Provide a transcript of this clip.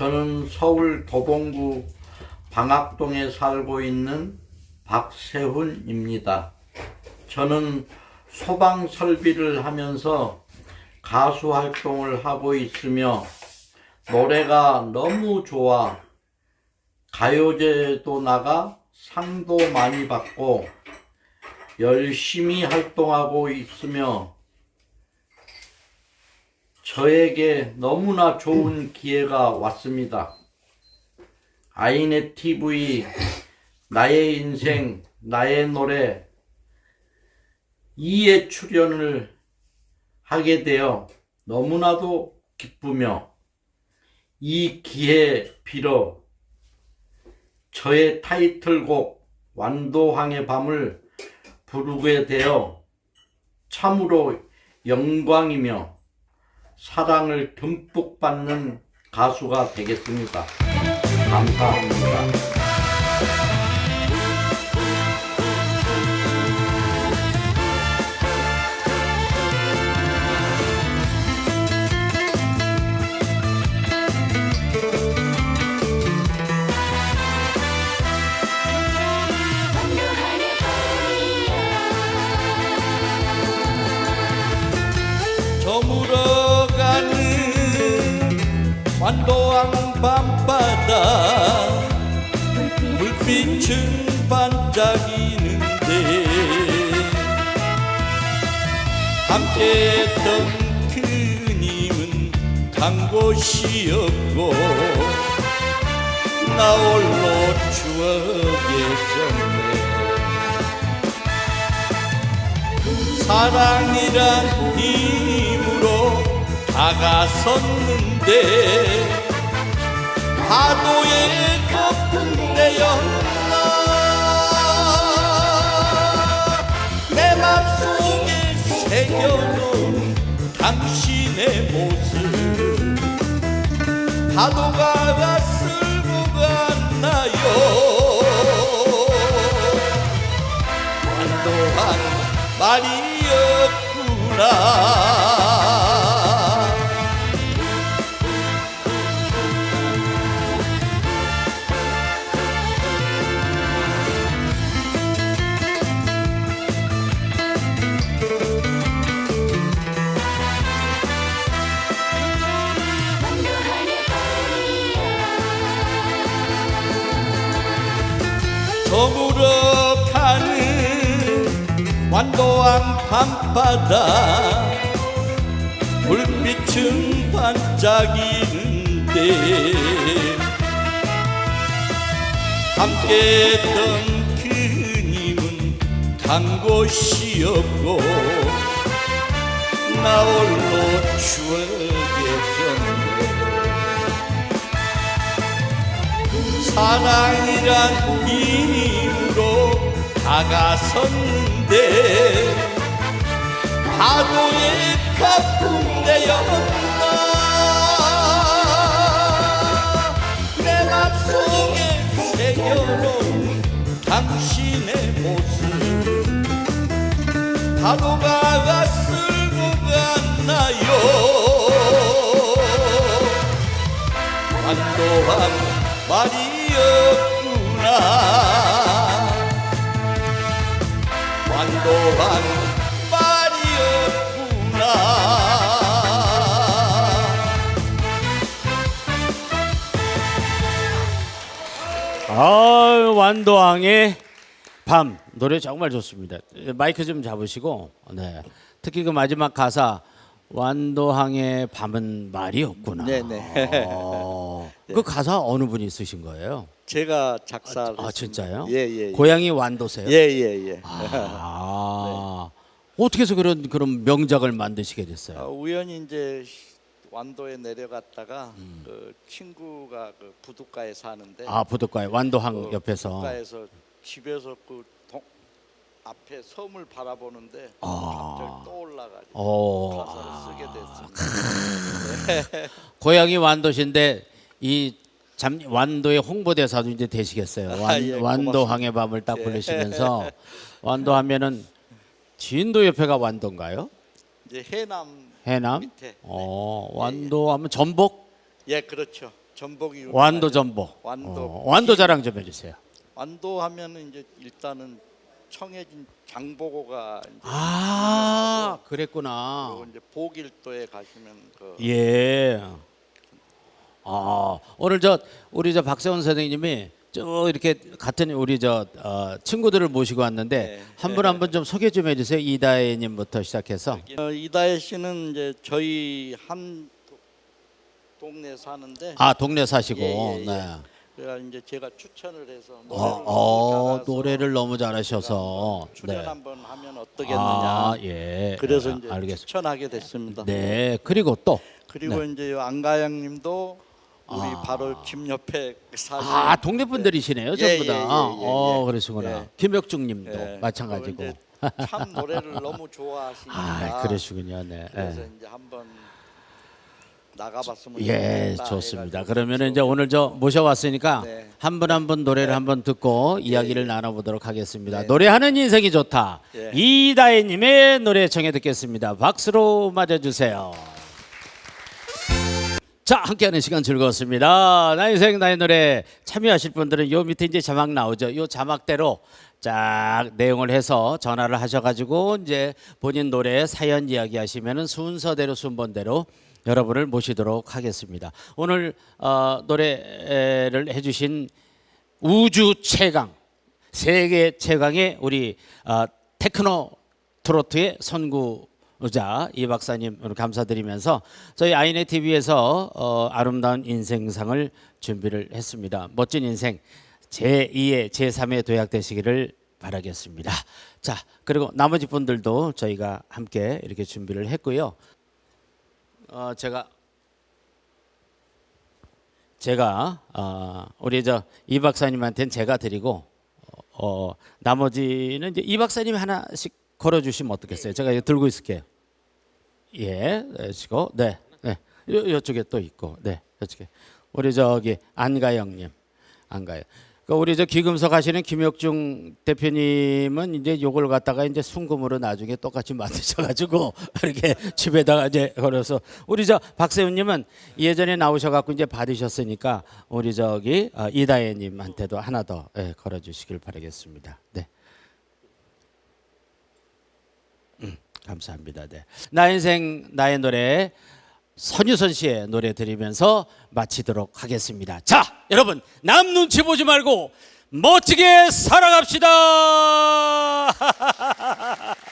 저는 서울 도봉구 방학동에 살고 있는 박세훈입니다. 저는 소방 설비를 하면서 가수 활동을 하고 있으며 노래가 너무 좋아 가요제도 나가 상도 많이 받고 열심히 활동하고 있으며 저에게 너무나 좋은 기회가 왔습니다. 아이네 TV 나의 인생 나의 노래 2회 출연을 하게 되어 너무나도 기쁘며 이 기회 빌어 저의 타이틀곡 완도항의 밤을 부르게 되어 참으로 영광이며 사랑을 듬뿍 받는 가수가 되겠습니다. 감사합니다. 완도항 밤바다. 불빛은 반짝이는데 함께 했던 그님은 간 곳이 없고 나 홀로 추억에 젖네. 사랑이란 힘으로 다가섰는데 파도에 거품되었나? 내 맘속에 새겨놓은 당신의 모습. 파도가 쓸고 갔나요? 완도한 말이었구나 저물어 가는 완도항 밤바다. 불빛은 반짝이는데 함께 했던 그님은 간 곳이 없고 나 홀로 추억에 젖네 사랑이란 힘으로 다가섰는데 파도에 가품되었나? 내 맘속에 새겨놓은 당신의 모습 파도가 쓸고 갔나요? 완도한 말이 었구나 완도한 말이었구나 아, 완도항의 밤 노래 정말 좋습니다. 마이크 좀 잡으시고, 네. 특히 그 마지막 가사 완도항의 밤은 말이 없구나. 네네. 어, 그 가사 어느 분이 쓰신 거예요? 제가 작사 아 진짜요? 예예 고향이 완도세요? 예예예 아, 어떻게 해서 그런 그런 명작을 만드시게 됐어요? 어, 우연히 이제 완도에 내려갔다가 음. 그 친구가 그 부둣가에 사는데 아 부덕가에 완도항 어, 옆에서 부둣가에서 집에서 그 동, 앞에 섬을 바라보는데 아. 갑자기 떠올라가지고 어, 가사를 쓰게 됐습니다. 고향이 완도신데 이 잠, 완도의 홍보대사도 이제 되시겠어요. 완, 아, 예, 완도항의 밤을 딱 부르시면서 완도 하면은 진도 옆에가 완도인가요? 이제 해남 해남? 밑에. 어, 완도 하면 전복? 예 그렇죠. 전복이 완도 전복. 완도. 어, 완도 자랑 좀 해주세요. 완도 하면은 이제 일단은 청해진 장보고가 아 그리고 그랬구나. 이제 보길도에 가시면 그 예. 아 오늘 저 우리 저 박세훈 선생님이 쭉 이렇게 같은 우리 저 어, 친구들을 모시고 왔는데 네. 한 분 한 분 좀 소개 좀 해주세요. 이다혜님부터 시작해서. 어, 이다혜 씨는 이제 저희 한 도- 동네 사는데 아 동네 사시고. 예, 예, 예. 네. 그래가 이제 제가 추천을 해서 노래를, 어, 너무 어, 잘해서 노래를 너무 잘하셔서. 출연 네. 한번 하면 어떠겠느냐. 아 예. 그래서 아, 이제 알겠습니다. 추천하게 됐습니다. 네 그리고 또. 그리고 이제 안가영님도 우리 아. 바로 집 옆에 사시는 아 동네 분들이시네요 예, 전부 다. 예, 예, 예, 어 예. 그러시구나. 예. 김혁중님도 예, 마찬가지고. 그리고 이제 참 노래를 너무 좋아하시니까 아 그러시군요. 네. 그래서 예. 이제 한번 나가봤으면 예, 좋겠다 좋습니다. 해가지고 그러면 이제 오늘 저 모셔왔으니까 네. 한 분 한 분 노래를 네. 한번 듣고 이야기를 나눠보도록 하겠습니다. 네. 노래하는 인생이 좋다. 예. 이다혜님의 노래 청해 듣겠습니다. 박수로 맞아주세요. 자, 함께하는 시간 즐거웠습니다. 나의 인생 나의 노래 참여하실 분들은 요 밑에 이제 자막 나오죠. 요 자막대로 쫙 내용을 해서 전화를 하셔가지고 이제 본인 노래 사연 이야기하시면은 순서대로 순번대로 여러분을 모시도록 하겠습니다. 오늘 어, 노래를 해주신 우주 최강 세계 최강의 우리 어, 테크노 트로트의 선구 자 이 박사님 감사드리면서 저희 아이네 TV에서 어, 아름다운 인생상을 준비를 했습니다. 멋진 인생 제 2의 제 3의 도약 되시기를 바라겠습니다. 자 그리고 나머지 분들도 저희가 함께 이렇게 준비를 했고요. 어, 제가 제가 어, 우리 저 이 박사님한테는 제가 드리고 어, 나머지는 이제 이 박사님이 하나씩 걸어주시면 어떻겠어요? 제가 들고 있을게요. 예, 내시고 네, 네, 요, 요쪽에 또 있고, 네, 요쪽에 우리 저기 안가영님, 안가영. 그 우리 저 기금석 하시는 김혁중 대표님은 이제 요걸 갖다가 이제 순금으로 나중에 똑같이 만드셔가지고 이렇게 집에다가 이제 걸어서 우리 저 박세훈님은 예전에 나오셔갖고 이제 받으셨으니까 우리 저기 어, 이다혜님한테도 하나 더 예, 걸어주시길 바라겠습니다. 네. 감사합니다. 네. 나 인생 나의 노래 선유선 씨의 노래 들으면서 마치도록 하겠습니다. 자, 여러분 남 눈치 보지 말고 멋지게 살아갑시다.